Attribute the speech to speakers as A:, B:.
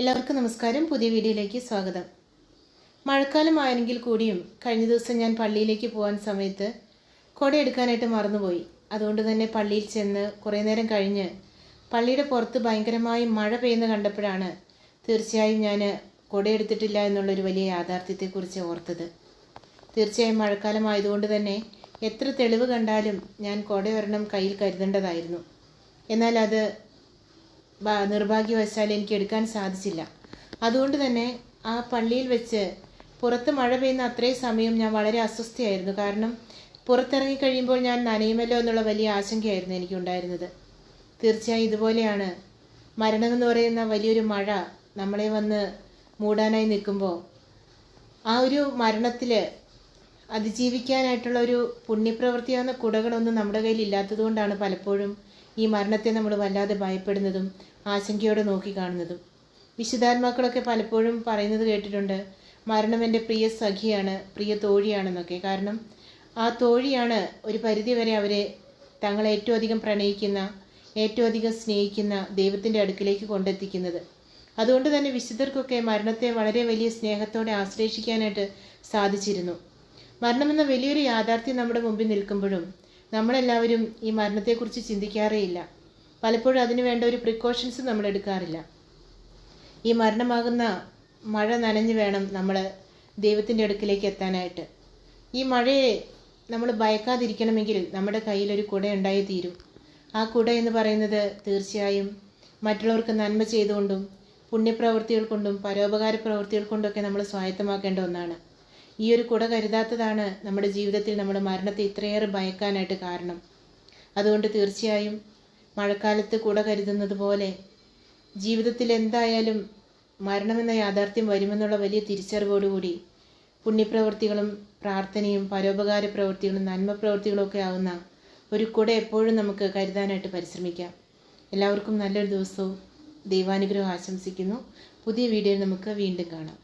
A: എല്ലാവർക്കും നമസ്കാരം. പുതിയ വീഡിയോയിലേക്ക് സ്വാഗതം. മഴക്കാലമായെങ്കിൽ കൂടിയും കഴിഞ്ഞ ദിവസം ഞാൻ പള്ളിയിലേക്ക് പോകാൻ സമയത്ത് കൊട എടുക്കാനായിട്ട് മറന്നുപോയി. അതുകൊണ്ട് തന്നെ പള്ളിയിൽ ചെന്ന് കുറേ നേരം കഴിഞ്ഞ് പള്ളിയുടെ പുറത്ത് ഭയങ്കരമായി മഴ പെയ്യുന്ന കണ്ടപ്പോഴാണ് തീർച്ചയായും ഞാൻ കൊട എടുത്തിട്ടില്ല എന്നുള്ളൊരു വലിയ യാഥാർത്ഥ്യത്തെക്കുറിച്ച് ഓർത്തത്. തീർച്ചയായും മഴക്കാലമായതുകൊണ്ട് തന്നെ എത്ര തെളിവ് കണ്ടാലും ഞാൻ കൊടയൊരെണ്ണം കയ്യിൽ കരുതേണ്ടതായിരുന്നു. എന്നാൽ അത് നിർഭാഗ്യവശാൽ എനിക്ക് എടുക്കാൻ സാധിച്ചില്ല. അതുകൊണ്ട് തന്നെ ആ പള്ളിയിൽ വെച്ച് പുറത്ത് മഴ പെയ്യുന്ന അത്രയും സമയം ഞാൻ വളരെ അസ്വസ്ഥയായിരുന്നു. കാരണം പുറത്തിറങ്ങി കഴിയുമ്പോൾ ഞാൻ നനയുമല്ലോ എന്നുള്ള വലിയ ആശങ്കയായിരുന്നു എനിക്കുണ്ടായിരുന്നത്. തീർച്ചയായും ഇതുപോലെയാണ് മരണമെന്ന് പറയുന്ന വലിയൊരു മഴ നമ്മളെ വന്ന് മൂടാനായി നിൽക്കുമ്പോൾ. ആ ഒരു മരണത്തിൽ അതിജീവിക്കാനായിട്ടുള്ള ഒരു പുണ്യപ്രവൃത്തിയാവുന്ന കുടകളൊന്നും നമ്മുടെ കയ്യിൽ ഇല്ലാത്തതുകൊണ്ടാണ് പലപ്പോഴും ഈ മരണത്തെ നമ്മൾ വല്ലാതെ ഭയപ്പെടുന്നതും ആശങ്കയോടെ നോക്കിക്കാണുന്നതും വിശുദ്ധാത്മാക്കളൊക്കെ പലപ്പോഴും പറയുന്നത് കേട്ടിട്ടുണ്ട് മരണം എന്റെ പ്രിയ സഖിയാണ് പ്രിയ തോഴിയാണെന്നൊക്കെ. കാരണം ആ തോഴിയാണ് ഒരു പരിധിവരെ അവരെ തങ്ങളെ ഏറ്റവും അധികം പ്രണയിക്കുന്ന ഏറ്റവും അധികം സ്നേഹിക്കുന്ന ദൈവത്തിന്റെ അടുക്കിലേക്ക് കൊണ്ടെത്തിക്കുന്നത്. അതുകൊണ്ട് തന്നെ വിശുദ്ധർക്കൊക്കെ മരണത്തെ വളരെ വലിയ സ്നേഹത്തോടെ ആശ്ലേഷിക്കാനായിട്ട് സാധിച്ചിരുന്നു. മരണമെന്ന വലിയൊരു യാഥാർത്ഥ്യം നമ്മുടെ മുമ്പിൽ നിൽക്കുമ്പോഴും നമ്മളെല്ലാവരും ഈ മരണത്തെക്കുറിച്ച് ചിന്തിക്കാറേയില്ല. പലപ്പോഴും അതിനു വേണ്ട ഒരു പ്രിക്കോഷൻസ് നമ്മൾ എടുക്കാറില്ല. ഈ മരണമാകുന്ന മഴ നനഞ്ഞു വേണം നമ്മൾ ദൈവത്തിന്റെ അടുക്കിലേക്ക് എത്താനായിട്ട്. ഈ മഴയെ നമ്മൾ ഭയക്കാതിരിക്കണമെങ്കിൽ നമ്മുടെ കയ്യിലൊരു കുട ഉണ്ടായി തീരും. ആ കുട എന്ന് പറയുന്നത് തീർച്ചയായും മറ്റുള്ളവർക്ക് നന്മ ചെയ്തുകൊണ്ടും പുണ്യപ്രവൃത്തികൾ കൊണ്ടും പരോപകാര പ്രവൃത്തികൾ കൊണ്ടൊക്കെ നമ്മൾ സ്വായത്തമാക്കേണ്ട ഒന്നാണ്. ഈ ഒരു കുട കരുതാത്തതാണ് നമ്മുടെ ജീവിതത്തിൽ നമ്മുടെ മരണത്തെ ഇത്രയേറെ ഭയക്കാനായിട്ട് കാരണം. അതുകൊണ്ട് തീർച്ചയായും മഴക്കാലത്ത് കുട കരുതുന്നത് പോലെ ജീവിതത്തിൽ എന്തായാലും മരണമെന്ന യാഥാർത്ഥ്യം വരുമെന്നുള്ള വലിയ തിരിച്ചറിവോടുകൂടി പുണ്യപ്രവൃത്തികളും പ്രാർത്ഥനയും പരോപകാര പ്രവൃത്തികളും നന്മ പ്രവൃത്തികളും ഒക്കെ ആവുന്ന ഒരു കുട എപ്പോഴും നമുക്ക് കരുതാനായിട്ട് പരിശ്രമിക്കാം. എല്ലാവർക്കും നല്ലൊരു ദിവസവും ദൈവാനുഗ്രഹം ആശംസിക്കുന്നു. പുതിയ വീഡിയോയിൽ നമുക്ക് വീണ്ടും കാണാം.